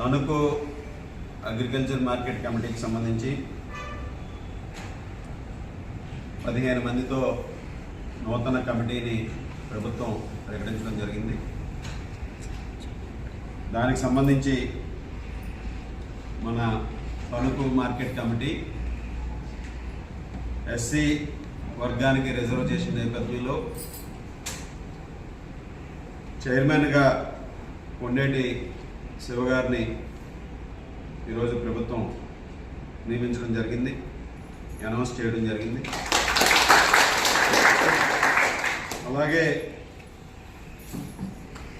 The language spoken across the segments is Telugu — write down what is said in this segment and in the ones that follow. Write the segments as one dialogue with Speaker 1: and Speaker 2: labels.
Speaker 1: తణుకు అగ్రికల్చర్ మార్కెట్ కమిటీకి సంబంధించి పదిహేను మందితో నూతన కమిటీని ప్రభుత్వం ప్రకటించడం జరిగింది. దానికి సంబంధించి మన తణుకు మార్కెట్ కమిటీ ఎస్సీ వర్గానికి రిజర్వ్ చేసిన నేపథ్యంలో చైర్మన్గా కొండేటి శివగారిని ఈరోజు ప్రభుత్వం నియమించడం జరిగింది. అనౌన్స్ చేయడం జరిగింది. అలాగే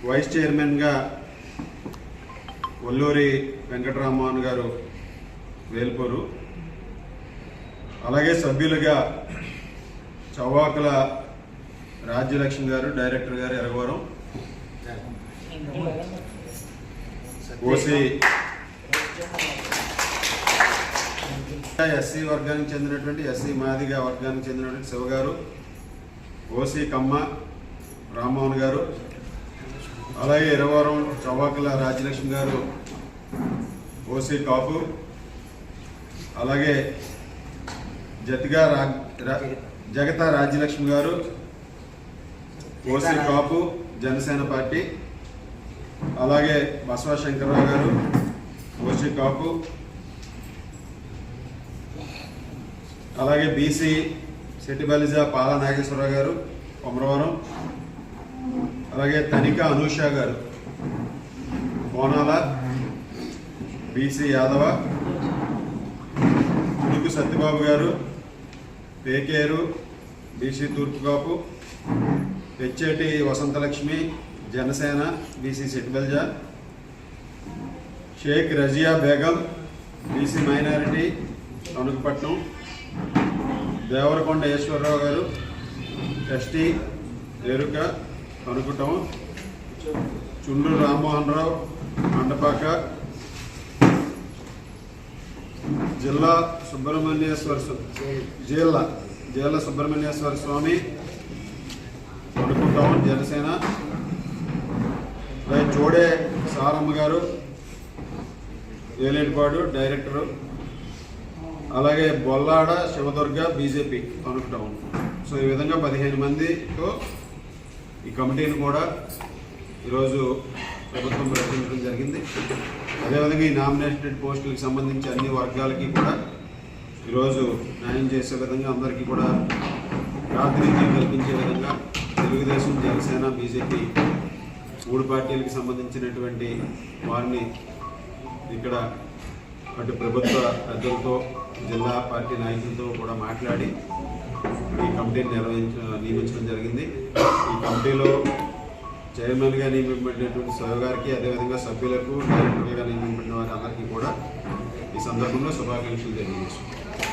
Speaker 1: వైస్ చైర్మన్గా వల్లూరి వెంకటరామోహన్ గారు వేల్పూరు. అలాగే సభ్యులుగా చౌవాకుల రాజ్యలక్ష్మి గారు డైరెక్టర్ గారు ఎరగవరం. ఓసీ. ఎస్సీ వర్గానికి చెందినటువంటి ఎస్సీ మాదిగ వర్గానికి చెందినటువంటి శివ గారు ఓసీ కమ్మ రామ్మోహన్ గారు అలాగే ఇరవరం చౌవాకుల రాజ్యలక్ష్మి గారు ఓసి కాపు అలాగే జతిగా రా జగత రాజ్యలక్ష్మి గారు ఓసి కాపు జనసేన పార్టీ అలాగే బసవ శంకరరావు గారు ఓసి కాపు అలాగే బీసీ సెటిబలిజ పాల నాగేశ్వరరావు గారు కొమరవరం అలాగే తనిక అనూష గారు కోనాల బీసీ యాదవ ఉడుకు సత్యబాబు గారు పేకేరు బీసీ తూర్పుకాపు హెచ్ఏటి Vasanthalakshmi Janasena BC సెట్బల్జ Shaik Razia Begum BC minority Tanukupatnam Devarakonda Eswararao garu ST Eruka తణుకుటం చుండ్రు రామ్మోహన్ రావు మండపాక జిల్లా సుబ్రహ్మణ్యేశ్వర జిల్లా జిల్లా సుబ్రహ్మణ్యేశ్వర స్వామి తణుకుటం జనసేన అలాగే సారమ్మ గారు ఏలేటిపాడు డైరెక్టరు అలాగే Bollada Sivadurga BJP Tanuku town. So ఈ విధంగా పదిహేను మందితో ఈ కమిటీని కూడా ఈరోజు ప్రభుత్వం ప్రకటించడం జరిగింది. అదేవిధంగా ఈ నామినేటెడ్ పోస్టులకు సంబంధించి అన్ని వర్గాలకి కూడా ఈరోజు న్యాయం చేసే విధంగా అందరికీ కూడా ప్రాతినిధ్యం కల్పించే విధంగా తెలుగుదేశం జనసేన బీజేపీ మూడు పార్టీలకు సంబంధించినటువంటి వారిని ఇక్కడ అటు ప్రభుత్వ పెద్దలతో జిల్లా పార్టీ నాయకులతో కూడా మాట్లాడి ఈ కమిటీని నిర్వహించ నియమించడం జరిగింది. ఈ కమిటీలో చైర్మన్గా నియమింపబడినటువంటి సభ గారికి అదేవిధంగా సభ్యులకు డైరెక్టర్గా నియమింపబడిన వారి అందరికీ కూడా ఈ సందర్భంలో శుభాకాంక్షలు తెలియజేస్తున్నాం